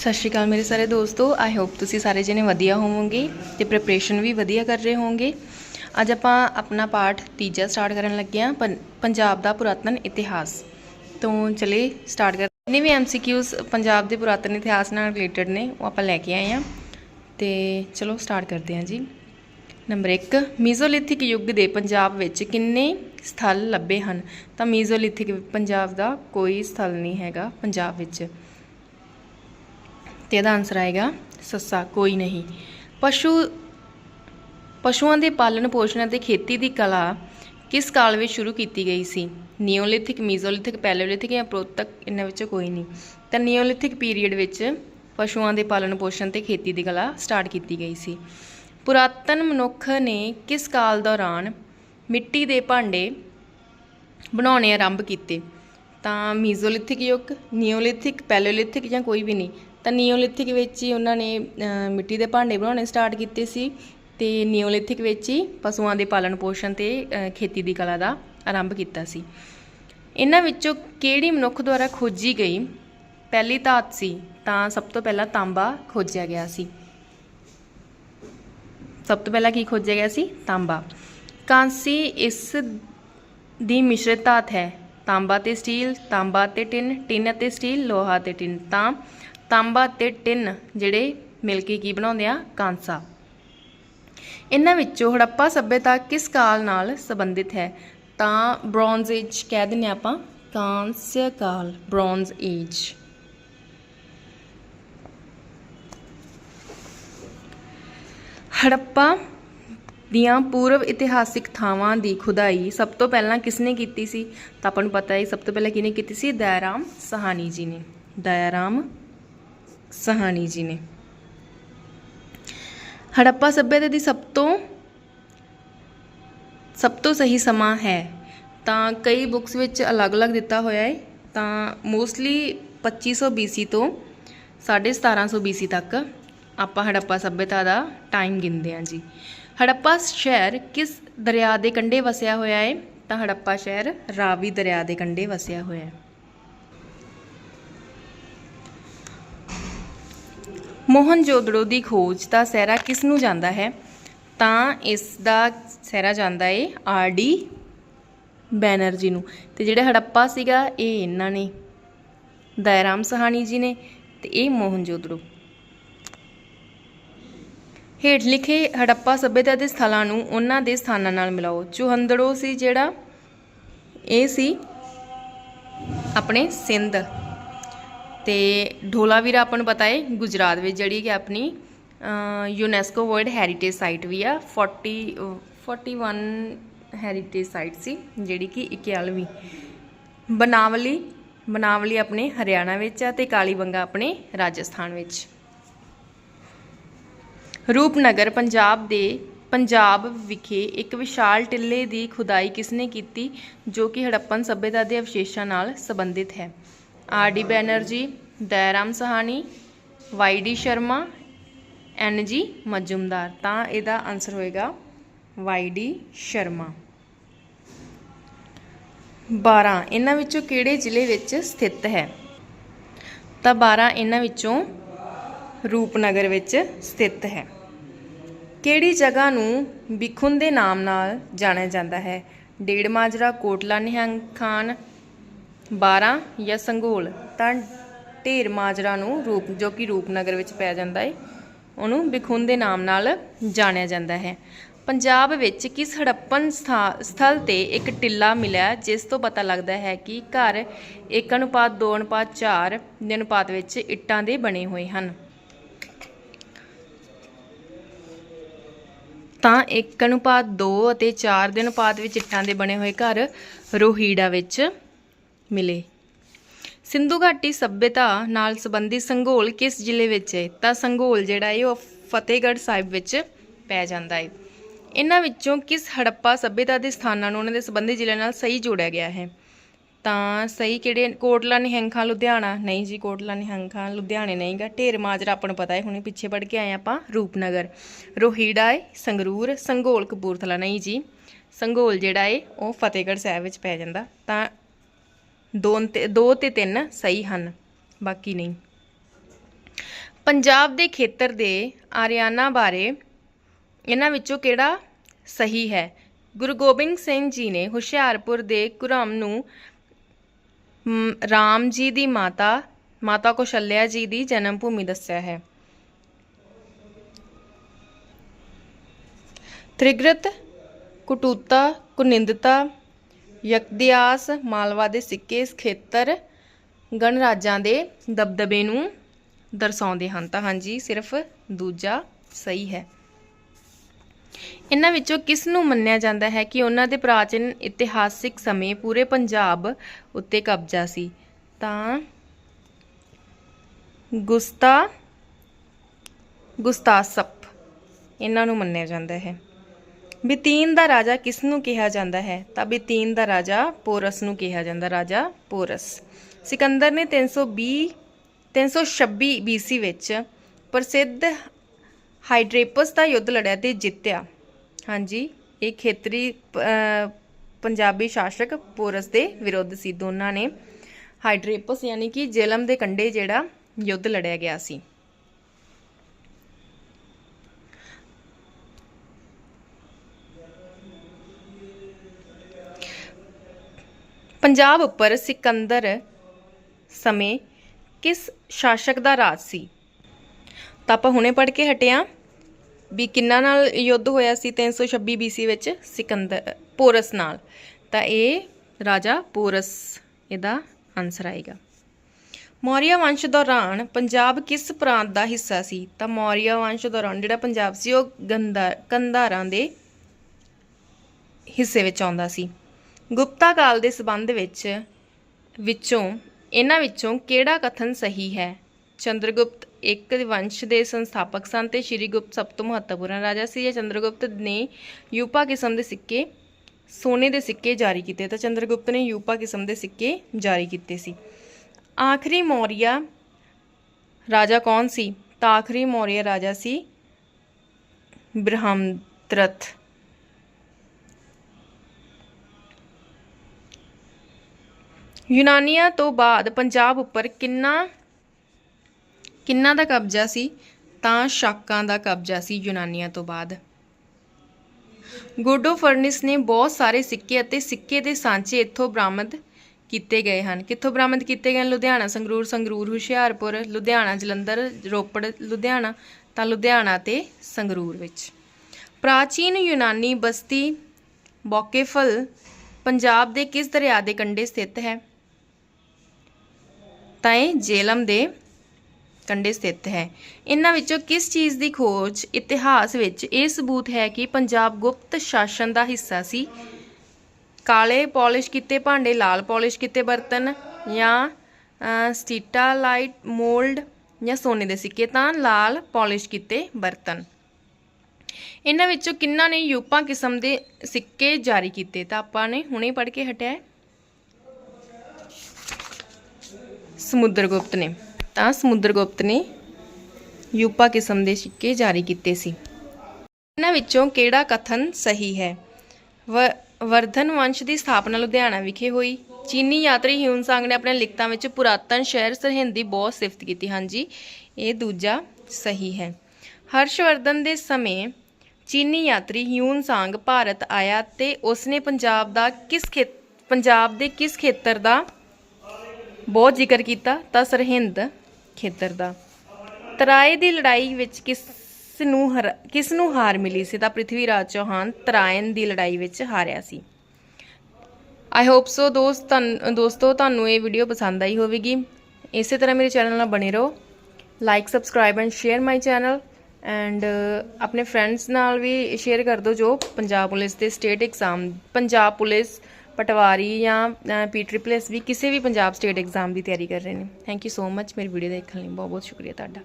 ਸਤਿ ਸ਼੍ਰੀ ਅਕਾਲ ਮੇਰੇ ਸਾਰੇ ਦੋਸਤੋ ਆਈ ਹੋਪ ਤੁਸੀਂ ਸਾਰੇ ਜਣੇ ਵਧੀਆ ਹੋਵੋਗੇ ਤੇ ਪ੍ਰੈਪਰੇਸ਼ਨ ਵੀ ਵਧੀਆ ਕਰ ਰਹੇ ਹੋਵੋਗੇ। ਅੱਜ ਆਪਾਂ ਆਪਣਾ ਪਾਠ ਤੀਜਾ ਸਟਾਰਟ ਕਰਨ ਲੱਗੇ ਹਾਂ, ਪੰ- ਪੰਜਾਬ ਦਾ ਪੁਰਾਤਨ ਇਤਿਹਾਸ। ਤੋਂ ਚਲੇ ਸਟਾਰਟ ਕਰ ਜਿੰਨੇ ਵੀ ਐਮਸੀਕਿਊਜ਼ ਪੰਜਾਬ ਦੇ ਪੁਰਾਤਨ ਇਤਿਹਾਸ ਨਾਲ ਰਿਲੇਟਡ ਨੇ, ਉਹ ਆਪਾਂ ਲੈ ਕੇ ਆਏ ਹਾਂ। ਤੇ ਚਲੋ ਸਟਾਰਟ ਕਰਦੇ ਹਾਂ ਜੀ। ਨੰਬਰ 1 ਮੀਜ਼ੋਲਿਥਿਕ ਯੁੱਗ ਦੇ ਪੰਜਾਬ ਵਿੱਚ ਕਿੰਨੇ ਸਥਲ ਲੱਭੇ ਹਨ? ਤਾਂ ਮੀਜ਼ੋਲਿਥਿਕ ਪੰਜਾਬ ਦਾ ਕੋਈ ਸਥਲ ਨਹੀਂ ਹੈਗਾ ਪੰਜਾਬ ਵਿੱਚ। ਤੇ ਇਹਦਾ ਆਨਸਰ ਆਏਗਾ, ਸੱਸਾ, ਕੋਈ ਨਹੀਂ। ਪਸ਼ੂ, ਪਸ਼ੂਆਂ ਦੇ ਪਾਲਣ ਪੋਸ਼ਣ ਅਤੇ ਖੇਤੀ ਦੀ ਕਲਾ ਕਿਸ ਕਾਲ ਵਿੱਚ ਸ਼ੁਰੂ ਕੀਤੀ ਗਈ ਸੀ? ਨਿਓਲਿਥਿਕ, ਮੀਜ਼ੋਲਿਥਿਕ, ਪੈਲੋਲਿਥਿਕ ਜਾਂ ਪ੍ਰੋਤਕ, ਇਹਨਾਂ ਵਿੱਚੋਂ ਕੋਈ ਨਹੀਂ। ਤਾਂ ਨਿਓਲਿਥਿਕ ਪੀਰੀਅਡ ਵਿੱਚ ਪਸ਼ੂਆਂ ਦੇ ਪਾਲਣ ਪੋਸ਼ਣ ਤੇ ਖੇਤੀ ਦੀ ਕਲਾ ਸਟਾਰਟ ਕੀਤੀ ਗਈ ਸੀ। ਪੁਰਾਤਨ ਮਨੁੱਖ ਨੇ ਕਿਸ ਕਾਲ ਦੌਰਾਨ ਮਿੱਟੀ ਦੇ ਭਾਂਡੇ ਬਣਾਉਣੇ ਆਰੰਭ ਕੀਤੇ? ਤਾਂ ਮੀਜ਼ੋਲਿਥਿਕ ਯੁੱਗ, ਨਿਓਲਿਥਿਕ, ਪੈਲੋਲਿਥਿਕ ਜਾਂ ਕੋਈ ਵੀ ਨਹੀਂ। ਤਾਂ ਨਿਓਲਿਥਿਕ ਵਿੱਚ ਹੀ ਉਹਨਾਂ ਨੇ ਮਿੱਟੀ ਦੇ ਭਾਂਡੇ ਬਣਾਉਣੇ ਸਟਾਰਟ ਕੀਤੇ ਸੀ ਤੇ ਨਿਓਲਿਥਿਕ ਵਿੱਚ ਹੀ ਪਸ਼ੂਆਂ ਦੇ ਪਾਲਣ ਪੋਸ਼ਣ ਤੇ ਖੇਤੀ ਦੀ ਕਲਾ ਦਾ ਆਰੰਭ ਕੀਤਾ ਸੀ। ਇਹਨਾਂ ਵਿੱਚੋਂ ਕਿਹੜੀ ਮਨੁੱਖ ਦੁਆਰਾ ਖੋਜੀ ਗਈ ਪਹਿਲੀ ਧਾਤ ਸੀ, ਤਾਂ ਸਭ ਤੋਂ ਪਹਿਲਾਂ ਤਾਂਬਾ ਖੋਜਿਆ ਗਿਆ ਸੀ। ਸਭ ਤੋਂ ਪਹਿਲਾਂ ਕੀ ਖੋਜਿਆ ਗਿਆ ਸੀ? ਤਾਂਬਾ। ਕਾਂਸੀ ਇਸ ਦੀ ਮਿਸ਼ਰਤ ਧਾਤ ਹੈ। ਤਾਂਬਾ ਤੇ ਸਟੀਲ, ਤਾਂਬਾ ਤੇ ਟਿਨ ਟਿਨ ਅਤੇ ਸਟੀਲ, ਲੋਹਾ ਤੇ ਟਿਨ। ਤਾਂ ਤਾਂਬਾ ਤੇ ਟਿਨ ਜਿਹੜੇ ਮਿਲ ਕੇ ਕੀ ਬਣਾਉਂਦੇ ਆ? ਕਾਂਸਾ। ਇਹਨਾਂ ਵਿੱਚੋਂ ਹੜੱਪਾ ਸੱਭਿਅਤਾ ਕਿਸ ਕਾਲ ਨਾਲ ਸੰਬੰਧਿਤ ਹੈ? ਤਾਂ ਬ੍ਰੌਂਜ਼ ਏਜ ਕਹਿ ਦਿੰਦੇ ਹਾਂ ਆਪਾਂ। ਕਾਂस्य ਕਾਲ ਬ੍ਰੌਂਜ਼ ਏਜ ਹੜੱਪਾ ਦੀਆਂ ਪੂਰਵ ਇਤਿਹਾਸਿਕ ਥਾਵਾਂ ਦੀ ਖੁਦਾਈ ਸਭ ਤੋਂ ਪਹਿਲਾਂ ਕਿਸਨੇ ਕੀਤੀ ਸੀ? ਤਾਂ ਆਪਾਂ ਨੂੰ ਪਤਾ ਹੈ, ਸਭ ਤੋਂ ਪਹਿਲਾਂ ਕਿਹਨੇ ਕੀਤੀ ਸੀ? ਦਇਆਰਾਮ ਸਹਾਨੀ ਜੀ ਨੇ। ਦਇਆਰਾਮ ਸਹਾਨੀ ਜੀ ਨੇ। ਹੜੱਪਾ ਸੱਭਿਅਤਾ ਦੀ ਸਭ ਤੋਂ ਸਭ ਤੋਂ ਸਹੀ ਸਮਾਂ ਹੈ। ਤਾਂ ਕਈ ਬੁੱਕਸ ਵਿੱਚ ਅਲੱਗ-ਅਲੱਗ ਦਿੱਤਾ ਹੋਇਆ ਹੈ ਤਾਂ ਮੋਸਟਲੀ 2500 BC ਤੋਂ 1750 BC ਤੱਕ ਆਪਾਂ ਹੜੱਪਾ ਸੱਭਿਅਤਾ ਦਾ ਟਾਈਮ ਗਿਣਦੇ ਹਾਂ ਜੀ। ਹੜੱਪਾ ਸ਼ਹਿਰ ਕਿਸ ਦਰਿਆ ਦੇ ਕੰਢੇ ਵਸਿਆ ਹੋਇਆ ਹੈ ਤਾਂ ਹੜੱਪਾ ਸ਼ਹਿਰ ਰਾਵੀ ਦਰਿਆ ਦੇ ਕੰਢੇ ਵਸਿਆ ਹੋਇਆ ਹੈ ਮੋਹਨਜੋਦੜੋ ਦੀ ਖੋਜ ਦਾ ਸਹਿਰਾ ਕਿਸ ਨੂੰ ਜਾਂਦਾ ਹੈ? ਤਾਂ ਇਸ ਦਾ ਸਹਿਰਾ ਜਾਂਦਾ ਏ ਆਰ ਡੀ ਬੈਨਰਜੀ ਨੂੰ। ਤੇ ਜਿਹੜਾ ਹੜੱਪਾ ਸੀਗਾ, ਇਹ ਇਹਨਾਂ ਨੇ ਦਇਆਰਾਮ ਸਹਾਨੀ ਜੀ ਨੇ ਤੇ ਇਹ ਮੋਹਨਜੋਦੜੋ। ਹੇਠ ਲਿਖੇ ਹੜੱਪਾ ਸਭਿਅਤਾ ਦੇ ਸਥਲਾਂ ਨੂੰ ਉਹਨਾਂ ਦੇ ਸਥਾਨਾਂ ਨਾਲ ਮਿਲਾਓ। ਚੁਹੰਦੜੋ ਸੀ ਜਿਹੜਾ, ਇਹ ਸੀ ਆਪਣੇ ਸਿੰਧ। ਤੇ ਢੋਲਾਵੀਰਾ ਆਪਾਂ ਨੂੰ ਪਤਾ ਹੈ ਗੁਜਰਾਤ ਵਿੱਚ ਜਿਹੜੀ ਕਿ ਆਪਣੀ ਯੂਨੈਸਕੋ ਵਰਲਡ ਹੈਰੀਟੇਜ ਸਾਈਟ ਵੀ ਆ 40 ਅਹ 41 ਹੈਰੀਟੇਜ ਸਾਈਟ ਸੀ, ਜਿਹੜੀ ਕਿ 91ਵੀਂ ਬਨਾਵਲੀ ਬਨਾਵਲੀ ਆਪਣੇ ਹਰਿਆਣਾ ਵਿੱਚ ਆ ਤੇ ਕਾਲੀਬੰਗਾ ਆਪਣੇ ਰਾਜਸਥਾਨ ਵਿੱਚ। ਰੂਪਨਗਰ, ਪੰਜਾਬ ਦੇ, ਪੰਜਾਬ ਵਿਖੇ ਇੱਕ ਵਿਸ਼ਾਲ ਟਿੱਲੇ ਦੀ ਖੁਦਾਈ ਕਿਸਨੇ ਕੀਤੀ, ਜੋ ਕਿ ਹੜੱਪਨ ਸਭਿਅਤਾ ਦੇ ਅਵਸ਼ੇਸ਼ਾਂ ਨਾਲ ਸੰਬੰਧਿਤ ਹੈ। R D Banerjee Dayaram Sahni Y D Sharma N G Majumdar ਤਾਂ ਇਹਦਾ ਆਨਸਰ ਹੋਏਗਾ ਵਾਈ ਡੀ ਸ਼ਰਮਾ 12 ਇਹਨਾਂ ਵਿੱਚੋਂ ਕਿਹੜੇ ਜ਼ਿਲ੍ਹੇ ਵਿੱਚ ਸਥਿਤ ਹੈ ਤਾਂ 12 ਇਹਨਾਂ ਵਿੱਚੋਂ ਰੂਪਨਗਰ ਵਿੱਚ ਸਥਿਤ ਹੈ ਕਿਹੜੀ ਜਗ੍ਹਾ ਨੂੰ ਬਿਖੁਨ ਦੇ ਨਾਮ ਨਾਲ ਜਾਣਿਆ ਜਾਂਦਾ ਹੈ ਡੇੜ ਮਾਜਰਾ ਕੋਟਲਾ ਨਿਹੰਗ ਖਾਨ 12 ਜਾਂ ਸੰਗੋਲ, ਤਾਂ ਢੇਰ ਮਾਜਰਾ ਨੂੰ ਰੂਪ, ਜੋ ਕਿ ਰੂਪਨਗਰ ਵਿੱਚ ਪੈ ਜਾਂਦਾ ਹੈ ਉਹਨੂੰ ਬਿਖੁੰਦ ਦੇ ਨਾਮ ਨਾਲ ਜਾਣਿਆ ਜਾਂਦਾ ਹੈ। ਪੰਜਾਬ ਵਿੱਚ ਕਿਸ ਹੜੱਪਨ ਸਥਾ- ਸਥਲ ਤੇ ਇੱਕ ਟਿੱਲਾ ਮਿਲਿਆ, ਜਿਸ ਤੋਂ ਪਤਾ ਲੱਗਦਾ ਹੈ ਕਿ ਘਰ 1 ਅਨੁਪਾਤ 2 ਅਨੁਪਾਤ 4 ਦੇ ਅਨੁਪਾਤ ਵਿੱਚ ਇੱਟਾਂ ਦੇ ਬਣੇ ਹੋਏ ਹਨ। ਤਾਂ 1 ਅਨੁਪਾਤ 2 ਅਤੇ 4 ਦੇ ਅਨੁਪਾਤ ਵਿੱਚ ਇੱਟਾਂ ਦੇ ਬਣੇ ਹੋਏ ਘਰ ਰੋਹੀੜਾ ਵਿੱਚ ਮਿਲੇ। ਸਿੰਧੂ ਘਾਟੀ ਸਭਿਅਤਾ ਨਾਲ ਸੰਬੰਧਿਤ ਸੰਘੋਲ ਕਿਸ ਜ਼ਿਲ੍ਹੇ ਵਿੱਚ ਹੈ? ਤਾਂ ਸੰਘੋਲ ਜਿਹੜਾ ਹੈ ਉਹ ਫਤਿਹਗੜ੍ਹ ਸਾਹਿਬ ਵਿੱਚ ਪੈ ਜਾਂਦਾ ਹੈ। ਇਹਨਾਂ ਵਿੱਚੋਂ ਕਿਸ ਹੜੱਪਾ ਸਭਿਅਤਾ ਦੇ ਸਥਾਨਾਂ ਨੂੰ ਉਹਨਾਂ ਦੇ ਸੰਬੰਧਿਤ ਜ਼ਿਲ੍ਹੇ ਨਾਲ ਸਹੀ ਜੋੜਿਆ ਗਿਆ ਹੈ? ਤਾਂ ਸਹੀ ਕਿਹੜੇ? ਕੋਟਲਾ, ਨਿਹੰਗਖਾਂ, ਲੁਧਿਆਣਾ। ਨਹੀਂ ਜੀ, ਕੋਟਲਾ ਨਿਹੰਗ ਖਾਂ ਲੁਧਿਆਣੇ ਨਹੀਂਗਾ ਢੇਰ ਮਾਜਰਾ ਆਪਾਂ ਨੂੰ ਪਤਾ ਹੈ, ਹੁਣੇ ਪਿੱਛੇ ਪੜ ਕੇ ਆਏ ਆਪਾਂ। ਰੂਪਨਗਰ। ਰੋਹੀੜਾ ਹੈ, ਸੰਗਰੂਰ ਸੰਘੋਲ ਕਪੂਰਥਲਾ। ਨਹੀਂ ਜੀ ਸੰਘੋਲ ਜਿਹੜਾ ਹੈ ਉਹ ਫਤਿਹਗੜ੍ਹ ਸਾਹਿਬ ਵਿੱਚ ਪੈ ਜਾਂਦਾ। ਤਾਂ ਦੋ ਤੇ ਦੋ ਤੇ ਤਿੰਨ ਸਹੀ ਹਨ, ਬਾਕੀ ਨਹੀਂ। ਪੰਜਾਬ ਦੇ ਖੇਤਰ ਦੇ ਆਰਿਆਨਾ ਬਾਰੇ ਇਹਨਾਂ ਵਿੱਚੋਂ ਕਿਹੜਾ ਸਹੀ ਹੈ? ਗੁਰੂ ਗੋਬਿੰਦ ਸਿੰਘ ਜੀ ਨੇ ਹੁਸ਼ਿਆਰਪੁਰ ਦੇ ਕੁਰਮ ਨੂੰ ਰਾਮ ਜੀ ਦੀ ਮਾਤਾ ਮਾਤਾ ਕੌਸ਼ਲਿਆ ਜੀ ਦੀ ਜਨਮ ਭੂਮੀ ਦੱਸਿਆ ਹੈ। ਤ੍ਰਿਗਰਤ, ਕੁਟੂਤਾ, ਕੁਨਿੰਦਤਾ ਯਕਦਿਆਸ ਮਾਲਵਾ ਦੇ ਸਿੱਕੇ ਇਸ ਖੇਤਰ ਗਣਰਾਜਾਂ ਦੇ ਦਬਦਬੇ ਨੂੰ ਦਰਸਾਉਂਦੇ ਹਨ। ਤਾਂ ਹਾਂਜੀ, ਸਿਰਫ ਦੂਜਾ ਸਹੀ ਹੈ। ਇਹਨਾਂ ਵਿੱਚੋਂ ਕਿਸ ਨੂੰ ਮੰਨਿਆ ਜਾਂਦਾ ਹੈ ਕਿ ਉਹਨਾਂ ਦੇ ਪ੍ਰਾਚੀਨ ਇਤਿਹਾਸਿਕ ਸਮੇਂ ਪੂਰੇ ਪੰਜਾਬ ਉੱਤੇ ਕਬਜ਼ਾ ਸੀ? ਤਾਂ ਗੁਸਤਾ, ਗੁਸਤਾਸਪ ਇਹਨਾਂ ਨੂੰ ਮੰਨਿਆ ਜਾਂਦਾ ਹੈ। ਬਿਤੀਨ ਦਾ ਰਾਜਾ ਕਿਸ ਨੂੰ ਕਿਹਾ ਜਾਂਦਾ ਹੈ? ਤਾਂ ਬਿਤੀਨ ਦਾ ਰਾਜਾ ਪੋਰਸ ਨੂੰ ਕਿਹਾ ਜਾਂਦਾ, ਰਾਜਾ ਪੋਰਸ। ਸਿਕੰਦਰ ਨੇ 320 326 BC ਵਿੱਚ ਪ੍ਰਸਿੱਧ ਹਾਈਡਰੇਪਸ ਦਾ ਯੁੱਧ ਲੜਿਆ ਤੇ ਜਿੱਤਿਆ। ਹਾਂਜੀ, ਇਹ ਖੇਤਰੀ ਪੰਜਾਬੀ ਸ਼ਾਸਕ ਪੋਰਸ ਦੇ ਵਿਰੁੱਧ ਸੀ। ਦੋਨਾਂ ਨੇ ਹਾਈਡਰੇਪਸ ਯਾਨੀ ਕਿ ਜੇਲਮ ਦੇ ਕੰਢੇ ਜਿਹੜਾ ਯੁੱਧ ਲੜਿਆ ਗਿਆ ਸੀ। ਪੰਜਾਬ ਉੱਪਰ ਸਿਕੰਦਰ ਸਮੇਂ ਕਿਸ ਸ਼ਾਸਕ ਦਾ ਰਾਜ ਸੀ? ਤਾਂ ਆਪਾਂ ਹੁਣੇ ਪੜ੍ਹ ਕੇ ਹਟਿਆ ਵੀ ਕਿੰਨਾ ਨਾਲ ਯੁੱਧ ਹੋਇਆ ਸੀ 326 BC ਵਿੱਚ ਸਿਕੰਦਰ, ਪੋਰਸ ਨਾਲ। ਤਾਂ ਇਹ ਰਾਜਾ ਪੋਰਸ, ਇਹਦਾ ਆਨਸਰ ਆਏਗਾ। ਮੌਰੀਆ ਵੰਸ਼ ਦੌਰਾਨ ਪੰਜਾਬ ਕਿਸ ਪ੍ਰਾਂਤ ਦਾ ਹਿੱਸਾ ਸੀ? ਤਾਂ ਮੌਰੀਆ ਵੰਸ਼ ਦੌਰਾਨ ਜਿਹੜਾ ਪੰਜਾਬ ਸੀ, ਉਹ ਗੰਦਾ ਕੰਧਾਰਾਂ ਦੇ ਹਿੱਸੇ ਵਿੱਚ ਆਉਂਦਾ ਸੀ। ਗੁਪਤਾ ਕਾਲ ਦੇ ਸਬੰਧ ਵਿੱਚ ਵਿੱਚੋਂ, ਇਹਨਾਂ ਵਿੱਚੋਂ ਕਿਹੜਾ ਕਥਨ ਸਹੀ ਹੈ? ਚੰਦਰਗੁਪਤ ਇੱਕ ਵੰਸ਼ ਦੇ ਸੰਸਥਾਪਕ ਸਨ ਤੇ ਸ਼੍ਰੀ ਗੁਪਤ ਸਭ ਤੋਂ ਮਹੱਤਵਪੂਰਨ ਰਾਜਾ ਸੀ ਇਹ ਚੰਦਰਗੁਪਤ ਨੇ ਯੂਪਾ ਕਿਸਮ ਦੇ ਸਿੱਕੇ, ਸੋਨੇ ਦੇ ਸਿੱਕੇ ਜਾਰੀ ਕੀਤੇ ਤਾਂ ਚੰਦਰਗੁਪਤ ਨੇ ਯੂਪਾ ਕਿਸਮ ਦੇ ਸਿੱਕੇ ਜਾਰੀ ਕੀਤੇ ਸੀ। ਆਖਰੀ ਮੌਰੀਆ ਰਾਜਾ ਕੌਣ ਸੀ? ਤਾਂ ਆਖਰੀ ਮੌਰੀਆ ਰਾਜਾ ਸੀ ਬ੍ਰਹਮਦਰਥ ਯੂਨਾਨੀਆਂ ਤੋਂ ਬਾਅਦ ਪੰਜਾਬ ਉੱਪਰ ਕਿੰਨਾ ਕਿੰਨਾ ਦਾ ਕਬਜ਼ਾ ਸੀ? ਤਾਂ ਸ਼ਾਕਾਂ ਦਾ ਕਬਜ਼ਾ ਸੀ ਯੂਨਾਨੀਆਂ ਤੋਂ ਬਾਅਦ। ਗੋਡੋ ਫਰਨਿਸ ਨੇ ਬਹੁਤ ਸਾਰੇ ਸਿੱਕੇ ਅਤੇ ਸਿੱਕੇ ਦੇ ਸਾਂਚੇ ਇੱਥੋਂ ਬਰਾਮਦ ਕੀਤੇ ਗਏ ਹਨ। ਕਿੱਥੋਂ ਬਰਾਮਦ ਕੀਤੇ ਗਏ ਹਨ? ਲੁਧਿਆਣਾ, ਸੰਗਰੂਰ ਸੰਗਰੂਰ, ਹੁਸ਼ਿਆਰਪੁਰ, ਲੁਧਿਆਣਾ, ਜਲੰਧਰ, ਰੋਪੜ, ਲੁਧਿਆਣਾ, ਤਾਂ ਲੁਧਿਆਣਾ ਤੇ ਸੰਗਰੂਰ ਵਿੱਚ। ਪ੍ਰਾਚੀਨ ਯੂਨਾਨੀ ਬਸਤੀ ਬੋਕੇਫਲ ਪੰਜਾਬ ਦੇ ਕਿਸ ਦਰਿਆ ਦੇ ਕੰਢੇ ਸਥਿਤ ਹੈ? ਤਾਂ ਇਹ ਜੇਲਮ ਦੇ ਕੰਢੇ ਸਥਿਤ ਹੈ। ਇਹਨਾਂ ਵਿੱਚੋਂ ਕਿਸ ਚੀਜ਼ ਦੀ ਖੋਜ ਇਤਿਹਾਸ ਵਿੱਚ ਇਹ ਸਬੂਤ ਹੈ ਕਿ ਪੰਜਾਬ ਗੁਪਤ ਸ਼ਾਸਨ ਦਾ ਹਿੱਸਾ ਸੀ? ਕਾਲੇ ਪਾਲਿਸ਼ ਕੀਤੇ ਭਾਂਡੇ, ਲਾਲ ਪਾਲਿਸ਼ ਕੀਤੇ ਬਰਤਨ ਜਾਂ ਸਟੀਟਾਲਾਈਟ ਮੋਲਡ ਜਾਂ ਸੋਨੇ ਦੇ ਸਿੱਕੇ ਤਾਂ ਲਾਲ ਪਾਲਿਸ਼ ਕੀਤੇ ਬਰਤਨ। ਇਹਨਾਂ ਵਿੱਚੋਂ ਕਿੰਨਾਂ ਨੇ ਯੂਪਾ ਕਿਸਮ ਦੇ ਸਿੱਕੇ ਜਾਰੀ ਕੀਤੇ ਤਾਂ ਆਪਾਂ ਨੇ ਹੁਣੇ ਪੜ੍ਹ ਕੇ ਹਟਿਆ ਹੈ ਸਮੁੰਦਰਗੁਪਤ ਨੇ। ਤਾਂ ਸਮੁੰਦਰਗੁਪਤ ਨੇ ਯੂਪਾ ਕਿਸਮ ਦੇ ਸਿੱਕੇ ਜਾਰੀ ਕੀਤੇ ਸੀ। ਇਹਨਾਂ ਵਿੱਚੋਂ ਕਿਹੜਾ ਕਥਨ ਸਹੀ ਹੈ? ਵਰਧਨ ਵੰਸ਼ ਦੀ ਸਥਾਪਨਾ ਲੁਧਿਆਣਾ ਵਿਖੇ ਹੋਈ। ਚੀਨੀ ਯਾਤਰੀ ਹਿਊਨ-ਸਾਂਗ ਨੇ ਆਪਣੇ ਲਿਖਤਾਂ ਵਿੱਚ ਪੁਰਾਤਨ ਸ਼ਹਿਰ ਸਰਹਿੰਦ ਦੀ ਬਹੁਤ ਸਿਫਤ ਕੀਤੀ। ਹਾਂਜੀ, ਇਹ ਦੂਜਾ ਸਹੀ ਹੈ। ਹਰਸ਼ਵਰਧਨ ਦੇ ਸਮੇਂ ਚੀਨੀ ਯਾਤਰੀ ਹਿਊਨ-ਸਾਂਗ ਭਾਰਤ ਆਇਆ ਤੇ ਉਸਨੇ ਪੰਜਾਬ ਦਾ ਕਿਸ ਖੇਤ ਪੰਜਾਬ ਦੇ ਕਿਸ ਖੇਤਰ ਦਾ ਬਹੁਤ ਜ਼ਿਕਰ ਕੀਤਾ ਤਾਂ ਸਰਹਿੰਦ ਖੇਤਰ ਦਾ। ਤਰਾਏ ਦੀ ਲੜਾਈ ਵਿੱਚ ਕਿਸ ਨੂੰ ਹਰਾ- ਕਿਸ ਨੂੰ ਹਾਰ ਮਿਲੀ ਸੀ ਤਾਂ ਪ੍ਰਿਥਵੀ ਰਾਜ ਚੌਹਾਨ ਤਰਾਇਨ ਦੀ ਲੜਾਈ ਵਿੱਚ ਹਾਰਿਆ ਸੀ। ਆਈ ਹੋਪ ਸੋ ਦੋਸਤ ਦੋਸਤੋ, ਤੁਹਾਨੂੰ ਇਹ ਵੀਡੀਓ ਪਸੰਦ ਆਈ ਹੋਵੇਗੀ। ਇਸੇ ਤਰ੍ਹਾਂ ਮੇਰੇ ਚੈਨਲ ਨਾਲ ਬਣੇ ਰਹੋ। Like subscribe and share my channel and ਆਪਣੇ ਫਰੈਂਡਸ ਨਾਲ ਵੀ ਸ਼ੇਅਰ ਕਰ ਦਿਓ ਜੋ ਪੰਜਾਬ ਪੁਲਿਸ ਦੇ state exam Punjab police patwari ਜਾਂ ਪੀ ਟ੍ਰਿਪਲ ਵੀ ਕਿਸੇ ਵੀ ਪੰਜਾਬ ਸਟੇਟ ਐਗਜ਼ਾਮ ਦੀ ਤਿਆਰੀ ਕਰ ਰਹੇ ਨੇ। ਥੈਂਕ ਯੂ ਸੋ ਮੱਚ ਮੇਰੀ ਵੀਡੀਓ ਦੇਖਣ ਲਈ ਬਹੁਤ ਬਹੁਤ ਸ਼ੁਕਰੀਆ ਤੁਹਾਡਾ।